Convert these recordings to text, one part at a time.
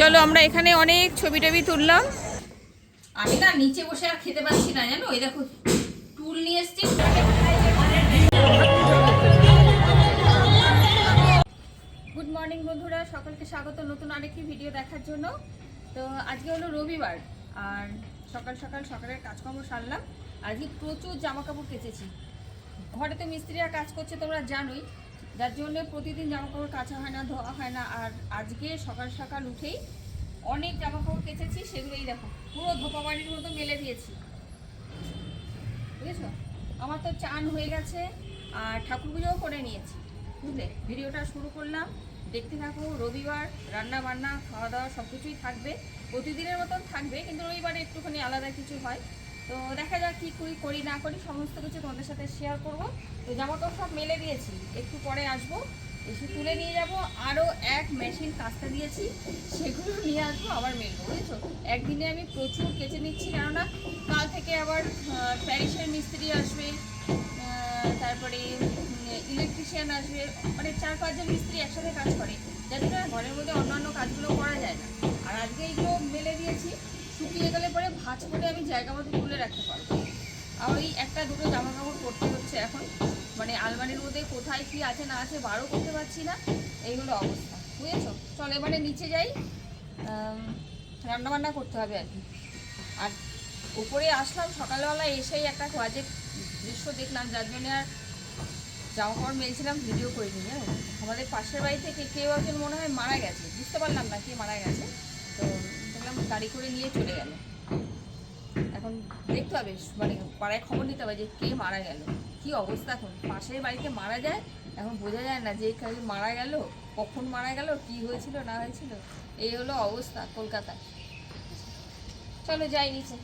চলো আমরা এখানে অনেক ছবি টবি তুললাম। আমি না নিচে বসে আর খেতে পাচ্ছি না জানো? ওই দেখো টুল নিয়ে এসছি। গুড মর্নিং বন্ধুরা। সকলকে স্বাগত নতুন আরেকটি ভিডিও দেখার জন্য। তো আজকে হলো রবিবার আর সকাল সকাল সকালের কাজকর্ম সারলাম। আজকে প্রচুর জামা কাপড় কেচেছি। ঘরে তো মিস্ত্রিরা কাজ করছে তোমরা জানোই। যার জন্য প্রতিদিন জামা কাপড় কাচা হয় না, ধোয়া হয় না। আর আজকে সকাল সকাল উঠেই অনেক জামা কাপড় কেচেছি, সেগুলোই দেখো, পুরো ধোপা বাড়ির মতো মেলে দিয়েছি। বুঝেছ? আমার তো চান হয়ে গেছে, আর ঠাকুর পুজোও করে নিয়েছি। বুঝলে? ভিডিওটা শুরু করলাম, দেখতে থাকো, রবিবার, রান্না বান্না, খাওয়া দাওয়া সব কিছুই থাকবে, প্রতিদিনের মতন থাকবে, কিন্তু রবিবারে একটুখানি আলাদা কিছু হয়। তো দেখা যাক কী করি করি না করি, সমস্ত কিছু তোমাদের সাথে শেয়ার করব। তো জামা সব মেলে দিয়েছি, একটু পরে আসব, এসে তুলে নিয়ে যাব। আরও এক মেশিন কাচতে দিয়েছি, সেগুলো নিয়ে আসব, আবার মেলবো, বুঝেছ? একদিনে আমি প্রচুর কেচে নিচ্ছি, কেননা কাল থেকে আবার প্যারিসের মিস্ত্রি আসবে তারপরে ইলেকট্রিশিয়ান আসবে মানে চার পাঁচজন মিস্ত্রি একসাথে কাজ করে, যাতে ঘরের মধ্যে অন্যান্য কাজগুলো করা যায় না। আর আজকে এইগুলো মেলে দিয়েছি শুকিয়ে গেলে পরে ভাঁজ করে আমি জায়গা মতো তুলে রাখতে পারব। আর ওই একটা দুটো জামা কাপড় পরতে হচ্ছে এখন। মানে আলমারির মধ্যে কোথায় কি আছে না আছে বারও করতে পারছি না। এই হলো অবস্থা, বুঝেছ? চল এবারে নিচে যাই। রান্না বান্না করতে হবে আর কি। আর উপরে আসলাম, সকালবেলা এসেই একটা বাজে দৃশ্য দেখলাম, যার জন্য আর জামা কাপড় মেলছিলাম ভিডিও করিনি, জানো? আমাদের পাশের বাড়ি থেকে কেউ একজন মনে হয় মারা গেছে। বুঝতে পারলাম না কে মারা গেছে। দেখলাম গাড়ি করে নিয়ে চলে গেল। এখন দেখতে হবে মানে পাড়ায় খবর নিতে হবে যে কে মারা গেল। কি অবস্থা এখন? পাশের বাড়িতে মারা যায়? এখন বোঝা যায় না যে কাউ মারা গেল কখন মারা গেল কি হয়েছিল না হয়েছিল? এই হলো অবস্থা কলকাতায় চলো যাই নিচে।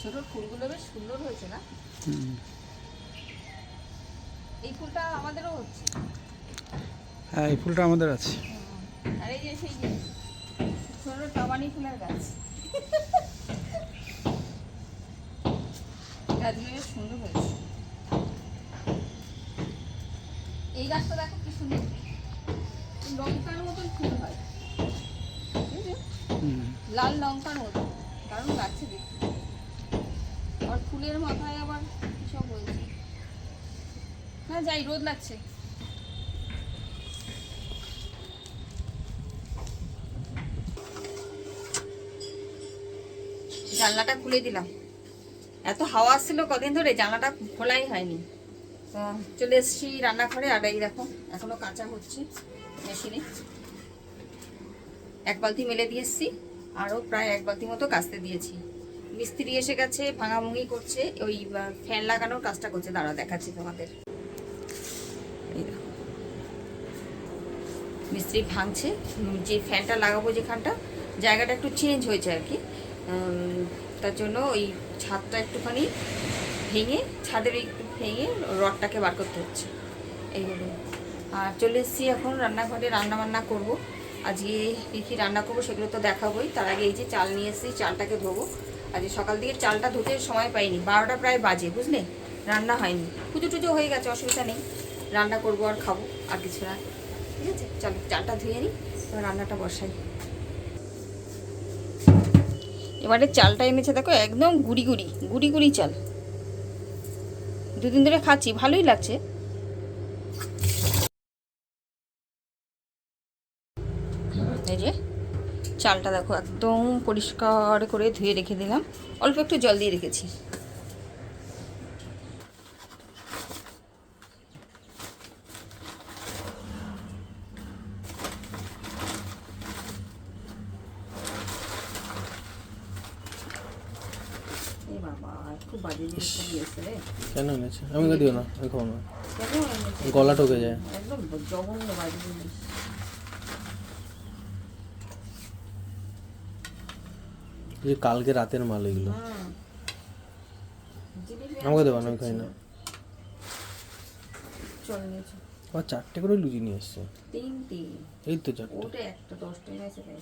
ছোট ফুলগুলো বেশ সুন্দর হয়েছে না? এই ফুলটা আমাদেরও হচ্ছে। হ্যাঁ এই ফুলটা আমাদের আছে। আর এই যে সেই যে ছোট টাবানি ফুলের গাছ। গাছগুলো বেশ সুন্দর হয়েছে। এই গাছটা দেখো কি সুন্দর। লঙ্কার মতন ফুল হয়। লাল লঙ্কার মতো দারুণ লাগছে দেখতে। আর ফুলের মাথায় আবার সব হয়েছে। না যাই রোদ লাগছে। জানলাটা খুলে দিলাম। এত হাওয়া আসছিল কদিন ধরে, জানলাটা খোলাই হয়নি। তো চলে এসেছি রান্নাঘরে, আর এই দেখো, এখনও কাঁচা হচ্ছে মেশিনে। এক বালতি মেলে দিয়ে এসেছি, আরও প্রায় এক বালতি মতো কাচতে দিয়েছি। মিস্ত্রি এসে গেছে, ভাঙাভুঙি করছে, ওই ফ্যান লাগানোর কাজটা করছে। দাঁড়া দেখাচ্ছি তোমাদের। মিস্ত্রি ভাঙছে, যে ফ্যানটা লাগাবো যেখানটা, জায়গাটা একটু চেঞ্জ হয়েছে আর কি। তার জন্য ওই ছাদটা একটুখানি ভেঙে, ছাদের একটু ভেঙে রডটাকে বার করতে হচ্ছে। এইগুলো আর চলে এসেছি এখন রান্নাঘরে রান্না বান্না করব। আজকে কী কী রান্না করব সেগুলো তো দেখাবোই। তার আগে এই যে চাল নিয়ে এসেছি, চালটাকে ধোবো। আজকে সকাল দিকে চালটা ধুতে সময় পাইনি, বারোটা প্রায় বাজে, বুঝলে? রান্না হয়নি। পুজো টুজো হয়ে গেছে, অসুবিধা নেই। রান্না করব আর খাব, আর কিছু না। ঠিক আছে? চলো, চালটা ধুয়ে নিই রান্নাটা বসাই। এবারে চালটা এনেছে, দেখো, একদম গুড়ি গুড়ি গুড়ি গুড়ি চাল। দুদিন ধরে খাচ্ছি, ভালোই লাগছে। এই যে, চালটা দেখো, একদম পরিষ্কার করে ধুয়ে রেখে দিলাম। অল্প একটু জল দিয়ে রেখেছি এ বাবা খুব বাজে জিনিসটা দিয়েছে রে কেন এনেছে? আমি দিও না আমি খাব না। গলা ঠকে যায়। একদম জঘন্য বাজে জিনিস যে কালকে রাতের মাল এগুলো। আমাকে দেবো না আমি খাই না। আবার চারটে করে লুচি নিয়ে এসছে। এই তো চারটে। ওটা একটা দশটা এনেছে তাই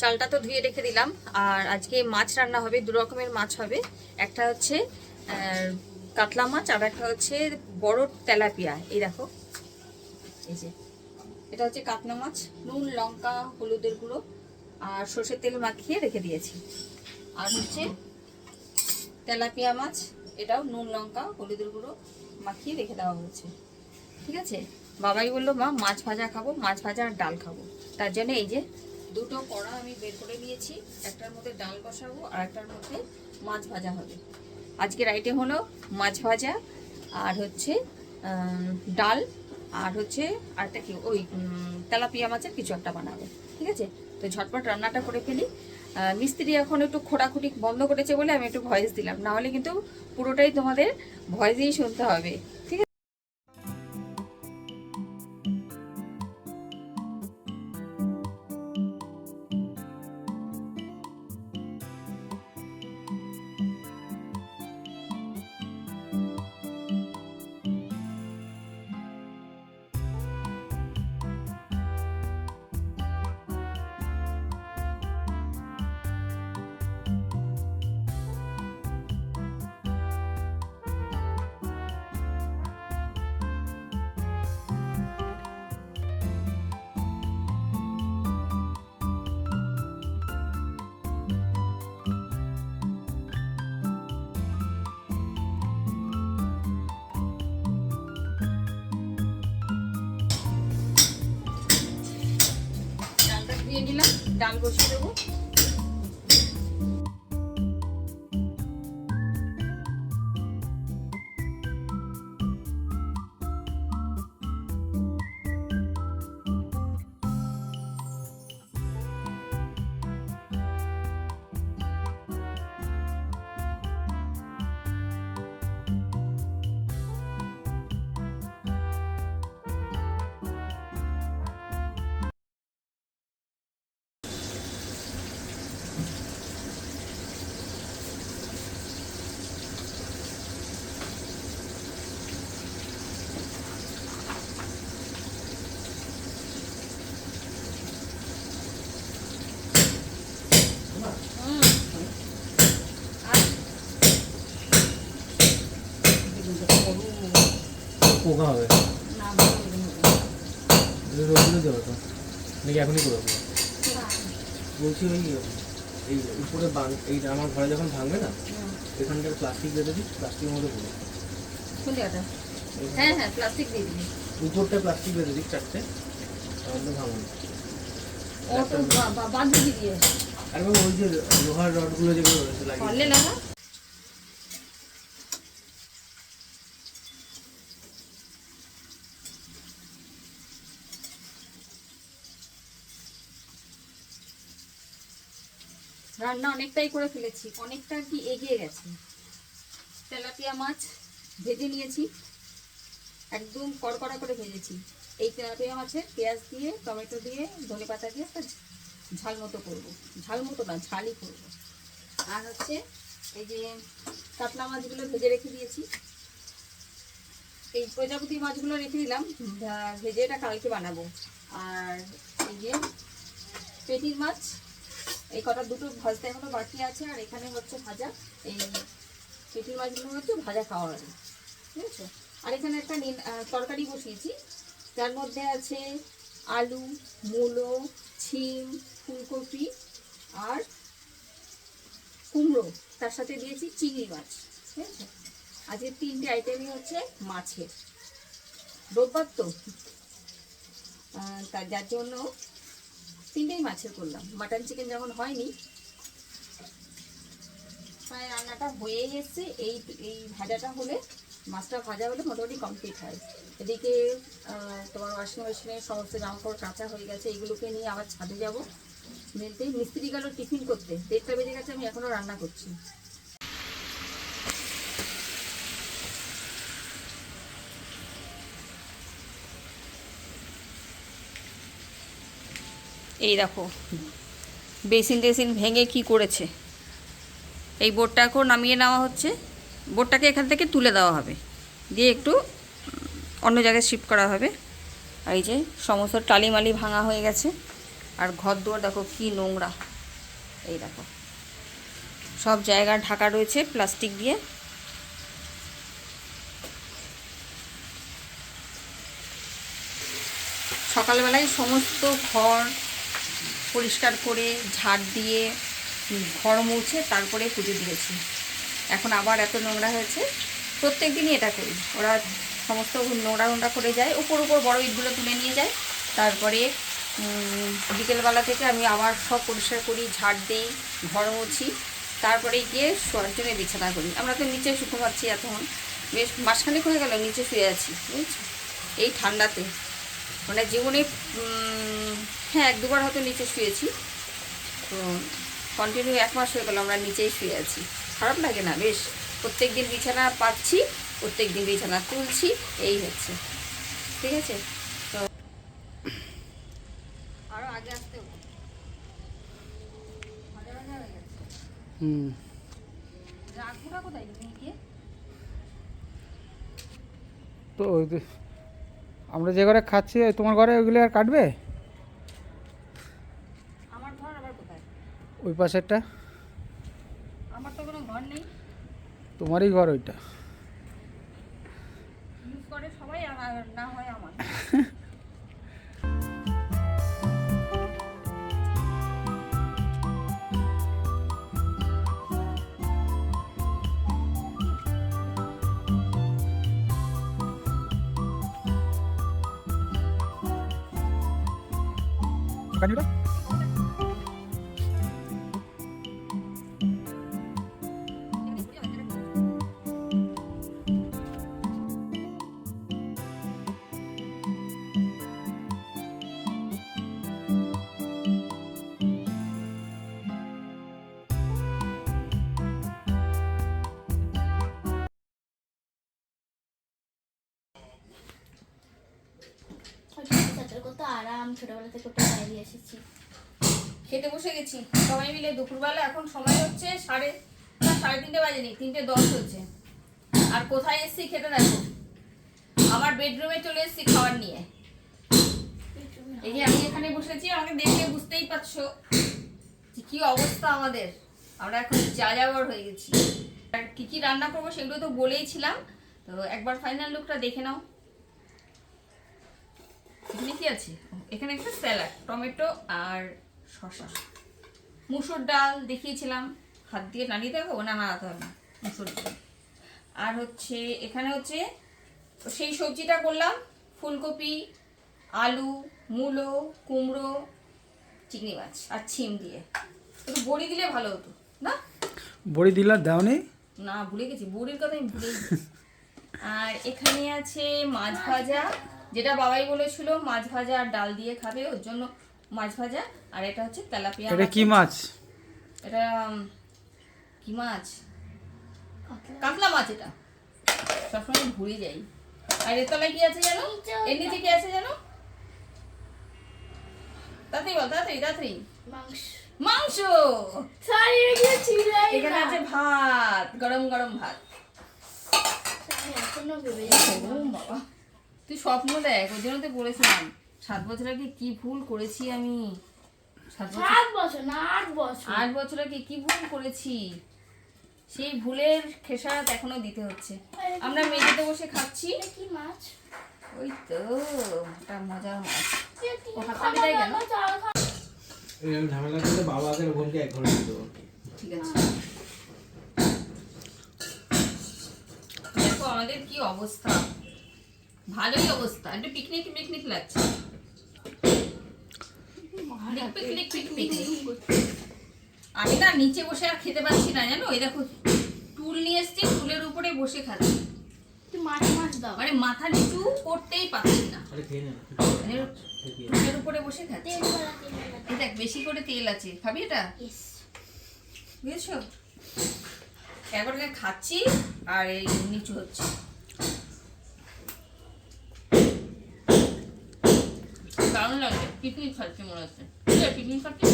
চালটা তো ধুয়ে রেখে দিলাম, আর আজকে মাছ রান্না হবে, দু রকমের মাছ হবে। একটা হচ্ছে কাতলা মাছ, আর একটা হচ্ছে বড় তেলাপিয়া। এই দেখো। এই যে। এটা হচ্ছে কাতলা মাছ, নুন, লঙ্কা, হলুদের গুঁড়ো, আর সর্ষের তেল মাখিয়ে রেখে দিয়েছি। আর হচ্ছে তেলাপিয়া মাছ, এটাও নুন, লঙ্কা, হলুদের গুঁড়ো মাখিয়ে রেখে দেওয়া হয়েছে ঠিক আছে? বাবাই বলল, মা, মাছ ভাজা খাব, মাছ ভাজা আর ডাল খাব। তার জন্য এই যে দুটো কড়া আমি বের করে নিয়েছি, একটার মধ্যে ডাল বসাবো আর একটার মধ্যে মাছ ভাজা হবে। আজকের আইটেম হলো মাছ ভাজা আর হচ্ছে ডাল আর হচ্ছে আরেকটা কি, ওই তেলাপিয়া মাছের কিছু একটা বানাবে। ঠিক আছে? তো ঝটপট রান্নাটা করে ফেলি। মিস্ত্রি এখন একটু খোঁড়াখুটি বন্ধ করেছে বলে আমি একটু ভয়েস দিলাম। না হলে কিন্তু পুরোটাই তোমাদের ভয়েসেই শুনতে হবে। ঠিক আছে? নিলাম ডাল বসিয়ে দেবো। পোকা হবে? দেবো তো নাকি এখনই করে দেবো বলছি ওই এই উপরে বাং এই আমার ঘরে যখন ভাঙবে না হুম। এখানটার প্লাস্টিক বেঁধে দিই প্লাস্টিকের মধ্যে জায়গাটা হ্যাঁ হ্যাঁ প্লাস্টিক দিয়ে দিবি। উপরটা প্লাস্টিক বেঁধে দিই চারটে মধ্যে ভাঙবে। আর ওই যে লোহার রডগুলো যেগুলো রয়েছে লাগা? রান্না অনেকটাই করে ফেলেছি, অনেকটা কি এগিয়ে গেছে। তেলাপিয়া মাছ ভেজে নিয়েছি, একদম কড়কড়া করে ভেজেছি। এই তেলাপিয়া মাছের পেঁয়াজ দিয়ে, টমেটো দিয়ে, ধনে পাতা দিয়ে একটা ঝাল মতো করব। ঝাল মতো না, ঝালই করব। আর হচ্ছে এই যে কাতলা মাছগুলো ভেজে রেখে দিয়েছি। এই প্রজাপতি মাছগুলো রেখে দিলাম ভেজে এটা কালকে বানাবো। আর এই যে পেটির মাছ এই কটা দুটো ভাজতে এখনও বাকি আছে, আর এখানে হচ্ছে ভাজা। এই পেটির মাছগুলো হচ্ছে ভাজা খাওয়ার আগে ঠিক আছে? আর এখানে একটা তরকারি বসিয়েছি। যার মধ্যে আছে আলু, মূলো, ছিম, ফুলকপি আর কুমড়ো। তার সাথে দিয়েছি চিংড়ি মাছ। ঠিক আছে? আজকে তিনটে আইটেমই হচ্ছে মাছের। রোববার তো। তার যার জন্য তিনটেই মাছের করলাম। মাটন চিকেন যেমন হয়নি, প্রায় রান্নাটা হয়েই এসছে। এই এই ভাজাটা হলে মাছটা ভাজা হলে মোটামুটি কমপ্লিট হয়। এদিকে তোমার ওয়াশিং মেশিনে সমস্ত জামাকাপড় কাঁচা হয়ে গেছে এইগুলোকে নিয়ে আবার ছাদে যাব। মেলতে মিস্ত্রি গেল টিফিন করতে। দেড়টা বেজে গেছে, আমি এখনও রান্না করছি। এই দেখো, বেসিন টেসিন ভেঙে কি করেছে? এই বোর্ডটা এখন নামিয়ে নেওয়া হচ্ছে। বোর্ডটাকে এখান থেকে তুলে দেওয়া হবে। দিয়ে একটু অন্য জায়গায় শিফট করা হবে। এই যে সমস্ত টালি মালি ভাঙা হয়ে গেছে। আর ঘর দুয়ার দেখো কি নোংরা। এই দেখো, সব জায়গা ঢাকা রয়েছে প্লাস্টিক দিয়ে। সকালবেলায় সমস্ত ঘর পরিষ্কার করে, ঝাড় দিয়ে ঘর মুছে তারপরে পুজো দিয়েছি। এখন আবার এত নোংরা হয়েছে, প্রত্যেক দিনই এটা করি। ওরা সমস্ত নোংরা নোংরা করে যায়, উপর উপর বড় ইটগুলো তুলে নিয়ে যায়। তারপরে বিকেলবেলা থেকে আমি আবার সব পরিষ্কার করি, ঝাড় দিই, ঘর মুছি। তারপরে গিয়ে শোয়ার জন্য বিছানা করি। আমরা তো নিচে শুকো পাচ্ছি এতক্ষণ। বেশ মাসখানেক হয়ে গেল, নিচে শুয়ে আছি, বুঝছ? এই ঠান্ডাতে। মানে জীবনে হ্যাঁ এক দুবার হয়তো নিচে শুয়েছি। তো কন্টিনিউ এক মাস হয়ে গেল আমরা নিচেই শুয়ে আছি। খারাপ লাগে না বেশ। প্রত্যেক দিন বিছানা পাচ্ছি প্রত্যেক দিন বিছানা তুলছি এই হচ্ছে। ঠিক আছে? তো আরও আগে আসতে হুম। কোথায়? তো ওই আমরা যে ঘরে খাচ্ছি তোমার ঘরে ওইগুলো আর কাটবে? আমার ঘর আবার কোথায়? ওই পাশেরটা? আমার তো কোনো ঘর নেই। তোমারই ঘর ওইটা। ইউজ করে সবাই আর না হয় আমার। Cañuela? আরাম ছোটবেলা থেকে ওটা বাইরে এসেছি। খেতে বসে গেছি। সবাই মিলে দুপুরবেলা, এখন সময় হচ্ছে সাড়ে সাড়ে তিনটে বাজেনি, তিনটে দশ হচ্ছে। আর কোথায় এসছি খেতে দেখো। আমার বেডরুমে চলে এসেছি খাবার নিয়ে। এই যে আমি এখানে বসেছি, আমাকে দেখে বুঝতেই পারছ কি অবস্থা আমাদের। আমরা এখন যা যাবার হয়ে গেছি। আর কি কি রান্না করব সেগুলো তো বলেইছিলাম। তো একবার ফাইনাল লুকটা দেখে নাও। এখানে কি আছে? এখানে একটা স্যালাড টমেটো আর শসা। মুসুর ডাল দেখিয়েছিলাম। হাত দিয়ে নাড়িয়ে দেখো না নাড়াতে হবে না মুসুর ডাল। আর হচ্ছে এখানে হচ্ছে সেই সবজিটা করলাম। ফুলকপি আলু মূলো কুমড়ো চিংড়ি মাছ আর ছিম দিয়ে। একটু বড়ি দিলে ভালো হতো না? বড়ি দিলা দাও নেই না ভুলে গেছি। বড়ির কথা আমি ভুলে গেছি। আর এখানে আছে মাছ ভাজা। যেটা বাবাই বলেছিল মাছ ভাজা আর ডাল দিয়ে খাবে ওর জন্য মাছ ভাজা। আর এটা হচ্ছে তেলাপিয়া এটা কি মাছ? এটা কি মাছ? কাতলা। মাছ এটা। সবসময় ভুলে যাই। আর এর তলায় কি আছে জানো? এর নিচে কি আছে জানো? তাড়াতাড়ি বল তাড়াতাড়ি তাড়াতাড়ি। মাংস। মাংস! সরি এখানে আছে ভাত গরম গরম ভাত। এখনও ভেবে ও বাবা। তুই স্বপ্ন দেখ ওই জন্য তো বলেছিলাম সাত বছর আগে কি ভুল করেছি আমি? সাত বছর না আট বছর। আট বছর আগে কি ভুল করেছি? সেই ভুলের খেসারত এখনও দিতে হচ্ছে। আমরা মেঝেতে বসে খাচ্ছি। কি মাছ? ওই তো একটা মজার মাছ। ও হাততালি খাবার দেয় কেন? দাবার চাল এরকম ঝামেলা বাবা আগের বোনকে এক ঘরে দিতে ঠিক আছে। দেখো আমাদের কি অবস্থা। ভালোই অবস্থা। একটু পিকনিক পিকনিক লাগছে। পিকনিক পিকনিক আমি না নিচে বসে আর খেতে পারছি না জানো? ওই দেখো টুল নিয়ে এসছি টুলের উপরে বসে খাচ্ছি। মাছ মাছ দাও। মানে মাথা নিচু করতেই পারছি না। আরে খেয়ে নে মানে টুলের উপরে বসে খাচ্ছি। দেখ বেশি করে তেল আছে। খাবি এটা? বুঝেছ? একবার খাচ্ছি আর এই নিচু হচ্ছে। দারুণ লাগছে পিকনিক খাচ্ছি মনে হচ্ছে। পিকনিক খাচ্ছি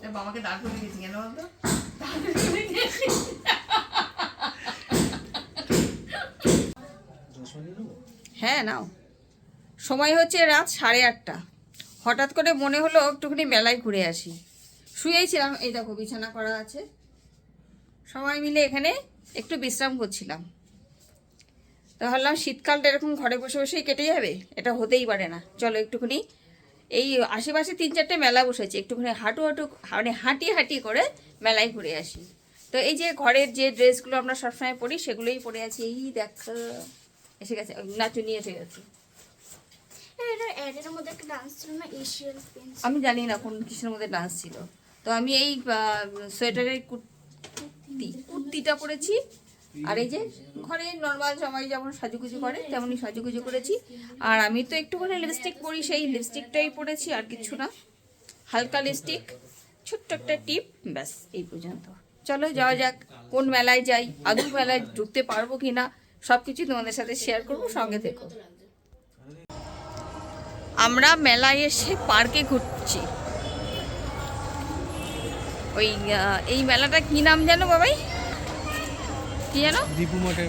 তো বাবাকে দাঁড় করে দিয়েছি কেন বলতো? হ্যাঁ নাও। সময় হচ্ছে রাত সাড়ে আটটা। হঠাৎ করে মনে হলো একটুখানি মেলায় ঘুরে আসি। শুয়েছিলাম এই দেখো বিছানা করা আছে। সবাই মিলে এখানে একটু বিশ্রাম করছিলাম। তো ভাবলাম শীতকালটা এরকম ঘরে বসে বসেই কেটে যাবে? এটা হতেই পারে না। চলো একটুখানি এই আশেপাশে তিন চারটে মেলা বসেছে। একটুখানি হাঁটু হাঁটু মানে হাঁটি হাঁটি করে মেলায় ঘুরে আসি। তো এই যে ঘরের যে ড্রেসগুলো আমরা সবসময় পরি, সেগুলোই পরে আছি। এই দেখ, এসে গেছে। নাচুনি এসে গেছে। আমি জানি না কোন কিসের মধ্যে ডান্স ছিল। তো আমি এই সোয়েটারের কুর্তি। কুর্তিটা পরেছি। আর এই যে ঘরে নর্মাল সবাই যেমন সাজুগুজু করে, তেমনই সাজুগুজু করেছি। আর আমি তো একটুখানি লিপস্টিক পরি, সেই লিপস্টিকটাই পরেছি, আর কিছু না। হালকা লিপস্টিক ছোট্ট একটা টিপ ব্যাস, এই পর্যন্ত। চলো, যাওয়া যাক, কোন মেলায় যাই আদৌ মেলায় ঢুকতে পারব কি না সব কিছু তোমাদের সাথে শেয়ার করব, সঙ্গে থেকো। আমরা মেলায় এসে পার্কে ঘুরছি। ওই এই মেলাটা কি নাম জানো বাবাই? কি জানো? দীপু মঠের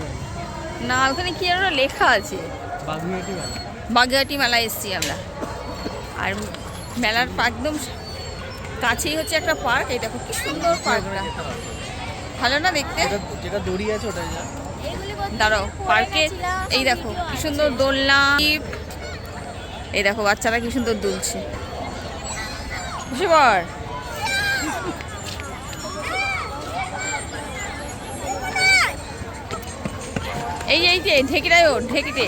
না ওখানে কি যেন লেখা আছে? বাগুইয়াটি বাড়ি বাগেরহাটি মেলায় এসেছি আমরা। আর মেলার একদম কাছেই হচ্ছে একটা পার্ক। এই দেখো কি সুন্দর পার্কটা ভালো না দেখতে? যেটা দড়ি আছে ওটাই যা দাঁড়াও পার্কে এই দেখো কি সুন্দর দোলনা। এই দেখো বাচ্চারা কি সুন্দর দুলছে। বসে এই এই যে ঢেকিটাই ওর ঢেকিতে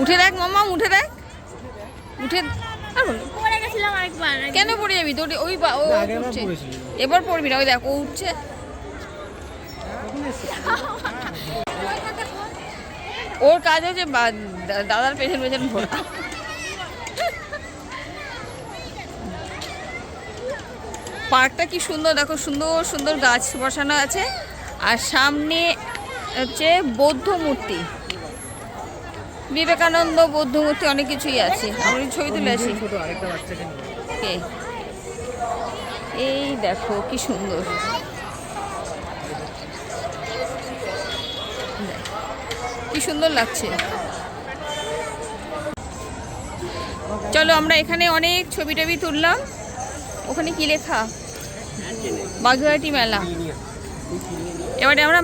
উঠে দেখ মামা উঠে দেখ। উঠে কেন পড়ে যাবি? তোর ওই উঠছে। এবার পড়বি না ওই দেখ ও উঠছে। ওর কাজ হচ্ছে দাদার পেছন পেছন ঘোরা। পার্কটা কি সুন্দর দেখো সুন্দর সুন্দর গাছ বসানো আছে। আর সামনে হচ্ছে বৌদ্ধ মূর্তি। বিবেকানন্দ বৌদ্ধ মূর্তি অনেক কিছুই আছে। আমি ছবি তুলে আসি। এই দেখো কি সুন্দর। কি সুন্দর লাগছে। চলো আমরা এখানে অনেক ছবি টবি তুললাম। ওখানে কি লেখা? বাগুয়াটি মেলা। এবারে আমরা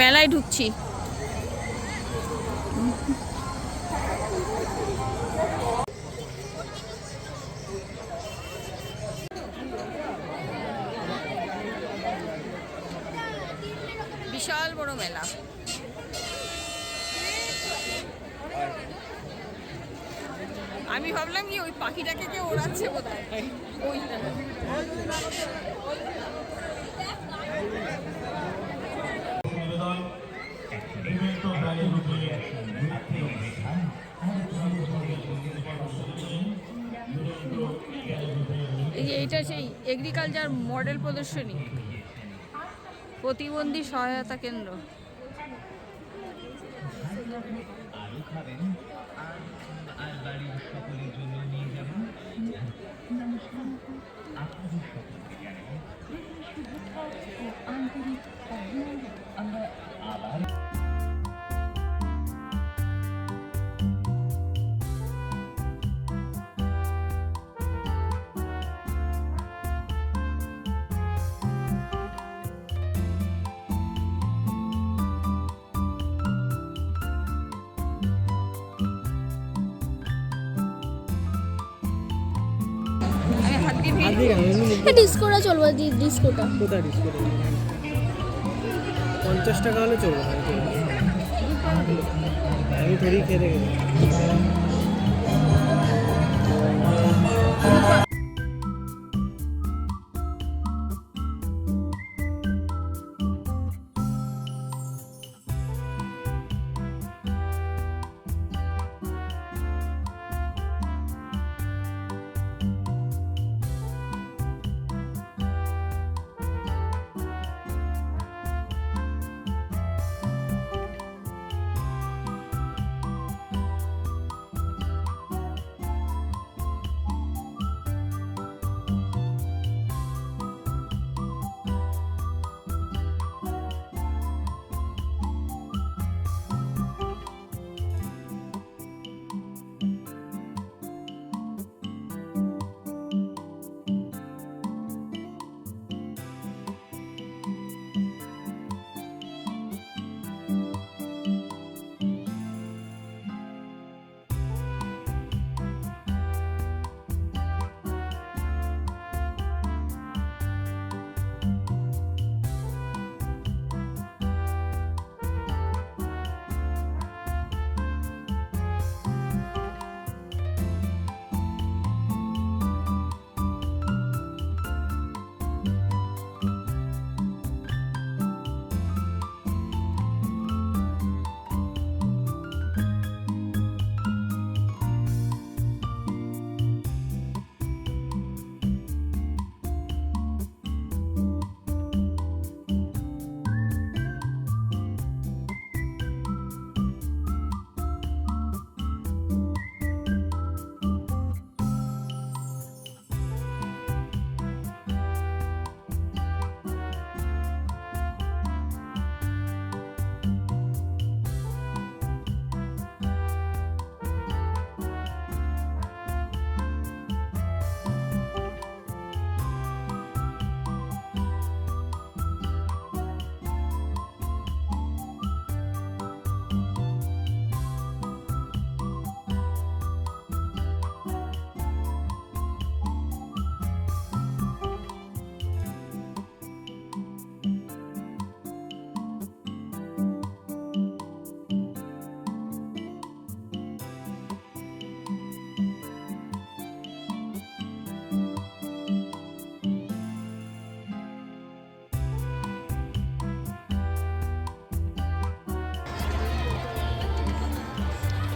মেলায় ঢুকছি। এই যে এইটা সেই এগ্রিকালচার মডেল প্রদর্শনী। প্রতিবন্ধী সহায়তা কেন্দ্র। আমি ডিসকোটা চলবে ডিসকোটা কোথায় ডিসকো পঞ্চাশ টাকা হলে চলবে চলবে। আমি থোড়ি খেয়ে দেখি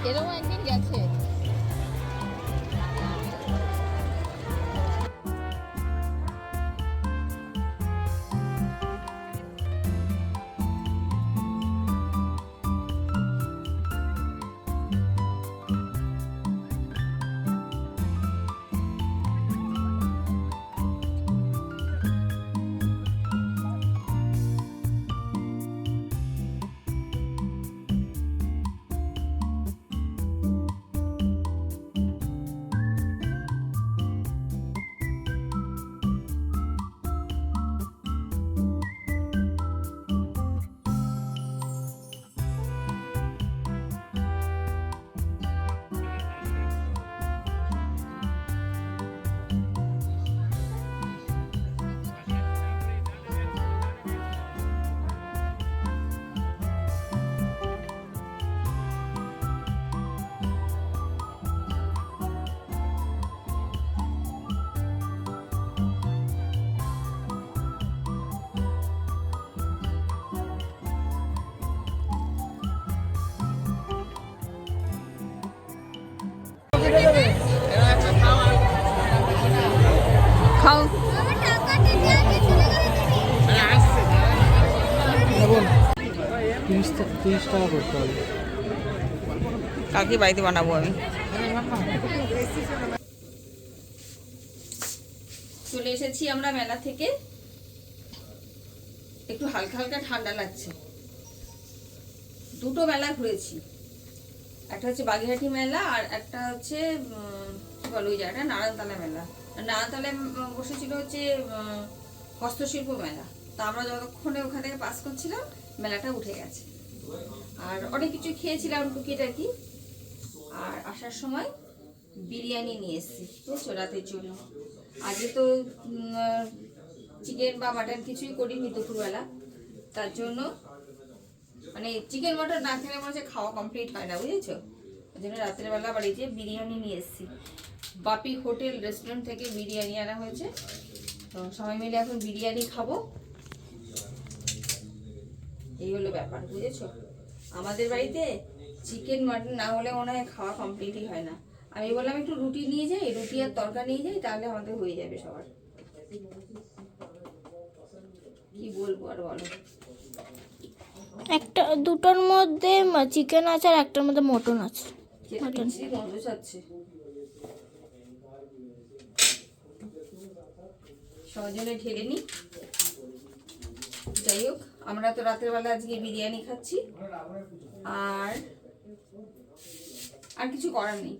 এরকম একদিন গেছে তিরিশ তিরিশ টাকা করতে হবে। কালকে বাড়িতে বানাবো আমি। চলে এসেছি আমরা মেলা থেকে। একটু হালকা হালকা ঠান্ডা লাগছে। দুটো মেলা ঘুরেছি। একটা হচ্ছে বাগেরহাটি মেলা আর একটা হচ্ছে কি বলো ওই জায়গাটা? নারায়ণতলা মেলা। নারায়ণতলায় উম, বসেছিল হচ্ছে হস্তশিল্প মেলা। তা আমরা যতক্ষণে ওখান থেকে পাস করছিলাম মেলাটা উঠে গেছে। আর অনেক কিছু খেয়েছিলাম টুকিটাকি আর আসার সময় বিরিয়ানি নিয়ে এসেছি বুঝছ রাতের জন্য। আগে তো চিকেন বা মাটন কিছুই করিনি দুপুরবেলা। তার জন্য মানে চিকেন মাটন না খেলে মনে হচ্ছে খাওয়া কমপ্লিট হয় না বুঝেছ? ওই জন্য রাতের বেলা বাড়িতে বিরিয়ানি নিয়ে এসেছি। বাপি হোটেল রেস্টুরেন্ট থেকে বিরিয়ানি আনা হয়েছে। তো সবাই মিলে এখন বিরিয়ানি খাব। এই হলো ব্যাপার, বুঝেছ? আমাদের বাড়িতে চিকেন মাটন না হলে মনে হয় খাওয়া কমপ্লিটই হয় না। আমি বললাম একটু রুটি নিয়ে যাই, রুটি আর তরকা নিয়ে যাই, তাহলে আমাদের হয়ে যাবে সবার। কি বলব আর বলো? একটা, দুটোর মধ্যে চিকেন আছে আর একটার মধ্যে মটন আছে। ছাড়ছে সজনে ঢেলে নি। যাই হোক, আমরা তো রাতের বেলা আজকে বিরিয়ানি খাচ্ছি। আর আর কিছু করার নেই।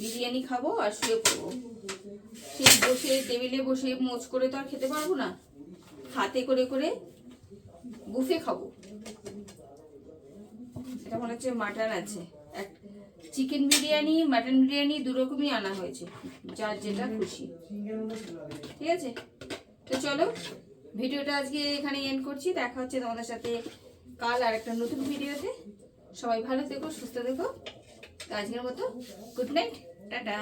বিরিয়ানি খাব আর শুয়ে পড়ব। সেই বসে টেবিলে বসে মোচ করে তো আর খেতে পারব না। হাতে করে করে বুফে খাব। এটা মনে হচ্ছে মাটন আছে। চিকেন বিরিয়ানি, মাটন বিরিয়ানি দু রকমই আনা হয়েছে। যার যেটা খুশি। ঠিক আছে? তো চলো, ভিডিওটা আজকে এখানে এন্ড করছি। দেখা হচ্ছে তোমাদের সাথে কাল আর একটা নতুন ভিডিওতে। সবাই ভালো থেকো, সুস্থ থেকো। তো আজকের মতো গুড নাইট টাটা।